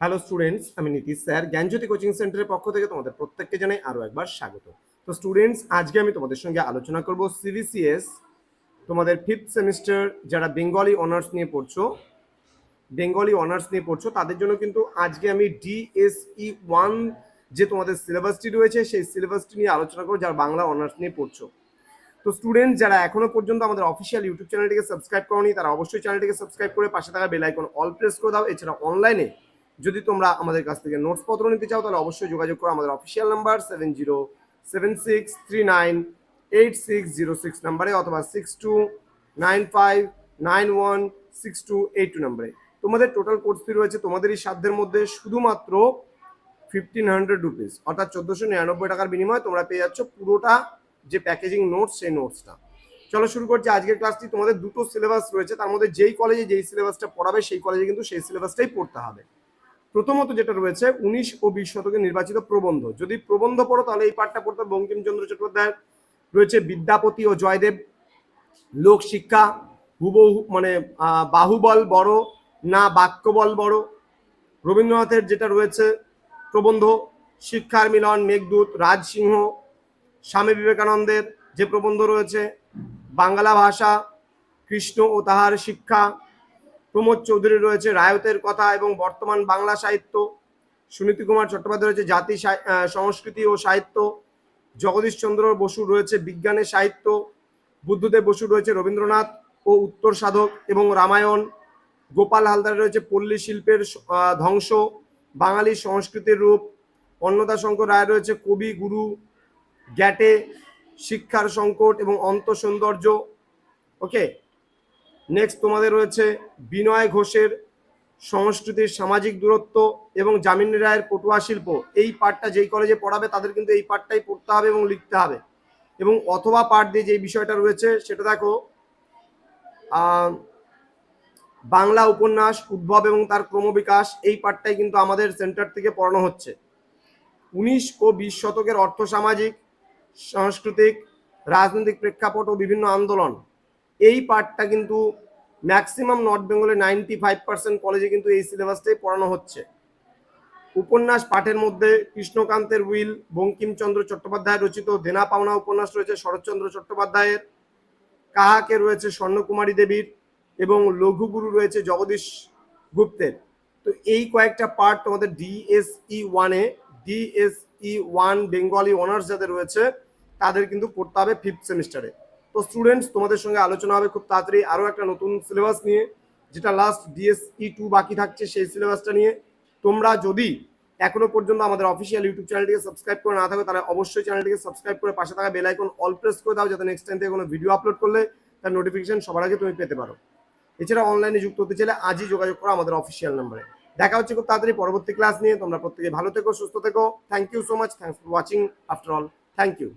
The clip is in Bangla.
হ্যালো স্টুডেন্টস আমি নীতিশ স্যার। জ্ঞানজ্যোতি কোচিং সেন্টারের পক্ষ থেকে তোমাদের প্রত্যেককে জানাই আরও একবার স্বাগত। তো স্টুডেন্টস আজকে আমি তোমাদের সঙ্গে আলোচনা করব সিবিসিএস তোমাদের ফিফথ সেমিস্টার যারা বেঙ্গলি অনার্স নিয়ে পড়ছো বেঙ্গলি অনার্স নিয়ে পড়ছো, তাদের জন্য কিন্তু আজকে আমি ডিএসই ওয়ান যে তোমাদের সিলেবাসটি রয়েছে, সেই সিলেবাসটি নিয়ে আলোচনা করব, যারা বাংলা অনার্স নিয়ে পড়ছো। তো স্টুডেন্ট যারা এখনও পর্যন্ত আমাদের অফিসিয়াল ইউটিউব চ্যানেলটিকে সাবস্ক্রাইব করনি, তারা অবশ্যই চ্যানেলটিকে সাবস্ক্রাইব করে পাশে থাকা বেল আইকন অল প্রেস করে দাও। এছাড়া অনলাইনে যদি তোমরা আমাদের কাছ থেকে নোটস পত্র নিতে চাও, তাহলে অবশ্যই যোগাযোগ করো। আমাদের official number seven zero seven six three nine eight six zero six নাম্বারে অথবা six two nine five nine one six two eight two নাম্বারে তোমাদের টোটাল কোর্স ফি রয়েছে এই সাধ্যের মধ্যে শুধুমাত্র ফিফটিন হান্ড্রেড রুপিস অর্থাৎ চোদ্দোশো নিরানব্বই টাকার বিনিময়ে তোমরা পেয়ে যাচ্ছ পুরোটা যে প্যাকেজিং নোটস সেই নোটসটা চলো শুরু করছি আজকের ক্লাসটি তোমাদের দুটো সিলেবাস রয়েছে, তার মধ্যে যেই কলেজে যেই সিলেবাসটা পড়াবে, সেই কলেজে কিন্তু সেই সিলেবাসটাই পড়তে হবে। প্রথমত যেটা রয়েছে, উনিশ ও বিশ শতকে নির্বাচিত প্রবন্ধ। যদি প্রবন্ধ পড়ো, তাহলে এই পাঠটা পড়তে বঙ্কিমচন্দ্র চট্টোপাধ্যায়ের রয়েছে বিদ্যাপতি ও জয়দেব। লোক শিক্ষা, হুবহু মানে বাহুবল বড়, না বাক্যবল বড়। রবীন্দ্রনাথের যেটা রয়েছে প্রবন্ধ, শিক্ষার মিলন, মেঘদূত, রাজসিংহ, স্বামী বিবেকানন্দের যে প্রবন্ধ রয়েছে, বাংলা ভাষা, কৃষ্ণ ও তাহার শিক্ষা প্রমোদ চৌধুরী রয়েছে রায়তের কথা এবং বর্তমান বাংলা সাহিত্য। সুনীতি কুমার চট্টোপাধ্যায় রয়েছে জাতি সংস্কৃতি ও সাহিত্য। জগদীশচন্দ্র বসু রয়েছে বিজ্ঞানের সাহিত্য। বুদ্ধদেব বসু রয়েছে রবীন্দ্রনাথ ও উত্তর সাধক এবং রামায়ণ। গোপাল হালদার রয়েছে পল্লী শিল্পের ধ্বংস। বাঙালি সংস্কৃতির রূপ। অন্নদা শঙ্কর রায় রয়েছে কবি, গুরু গ্যাটে শিক্ষার সংকট এবং অন্ত সৌন্দর্য ওকে নেক্সট তোমাদের রয়েছে বিনয় ঘোষের সংস্কৃতির সামাজিক দূরত্ব এবং যামিনী রায়ের পটুয়া শিল্প। এই পাঠটা যেই কলেজে পড়াবে তাদের কিন্তু এই পাঠটাই পড়তে হবে এবং লিখতে হবে। এবং অথবা পাঠ দিয়ে যে বিষয়টা রয়েছে সেটা দেখো বাংলা উপন্যাস, উদ্ভব এবং তার ক্রমবিকাশ, এই পাঠটাই কিন্তু আমাদের সেন্টার থেকে পড়ানো হচ্ছে। উনিশ ও বিশ শতকের অর্থ সামাজিক সাংস্কৃতিক, রাজনৈতিক প্রেক্ষাপট ও বিভিন্ন আন্দোলন। এই পার্টটা কিন্তু ম্যাক্সিমাম নর্থ বেঙ্গলে নাইনটি ফাইভ পার্সেন্ট কলেজে কিন্তু এই সিলেবাসটাই পড়ানো হচ্ছে। উপন্যাস পাঠের মধ্যে কৃষ্ণকান্তের উইল, বঙ্কিমচন্দ্র চট্টোপাধ্যায় রচিত, দেনা পাওনা উপন্যাস রয়েছে শরৎচন্দ্র চট্টোপাধ্যায়ের, কাহাকে রয়েছে স্বর্ণকুমারী দেবীর এবং লঘুগুরু রয়েছে জগদীশ গুপ্তের। তো এই কয়েকটা পার্ট তোমাদের ডিএসই ওয়ানে ডিএসই ওয়ান বেঙ্গলি অনার্স যাদের রয়েছে, তাদের কিন্তু পড়তে হবে ফিফথ সেমিস্টারে তো স্টুডেন্টস তোমাদের সঙ্গে আলোচনা হবে খুব তাড়াতাড়ি। আরও একটা নতুন সিলেবাস নিয়ে, যেটা লাস্ট ডিএসই টু বাকি থাকছে সেই সিলেবাসটা নিয়ে। তোমরা যদি এখনও পর্যন্ত আমাদের অফিসিয়াল ইউটিউব চ্যানেলটিকে সাবস্ক্রাইব করে না থাকো, তাহলে অবশ্যই চ্যানেলটিকে সাবস্ক্রাইব করে পাশে থাকা বেল আইকন অল প্রেস করে দাও, যাতে নেক্সট টাইম থেকে কোনো ভিডিও আপলোড করলে তার নোটিফিকেশন সবার আগে তুমি পেতে পারো। এছাড়া অনলাইনে যুক্ত হতে চাইলে আজই যোগাযোগ করো আমাদের অফিসিয়াল নাম্বারে দেখা হচ্ছে খুব তাড়াতাড়ি পরবর্তী ক্লাস নিয়ে। তোমরা প্রত্যেকে ভালো থেকো, সুস্থ থেকো। Thank you so much thanks for watching after all thank you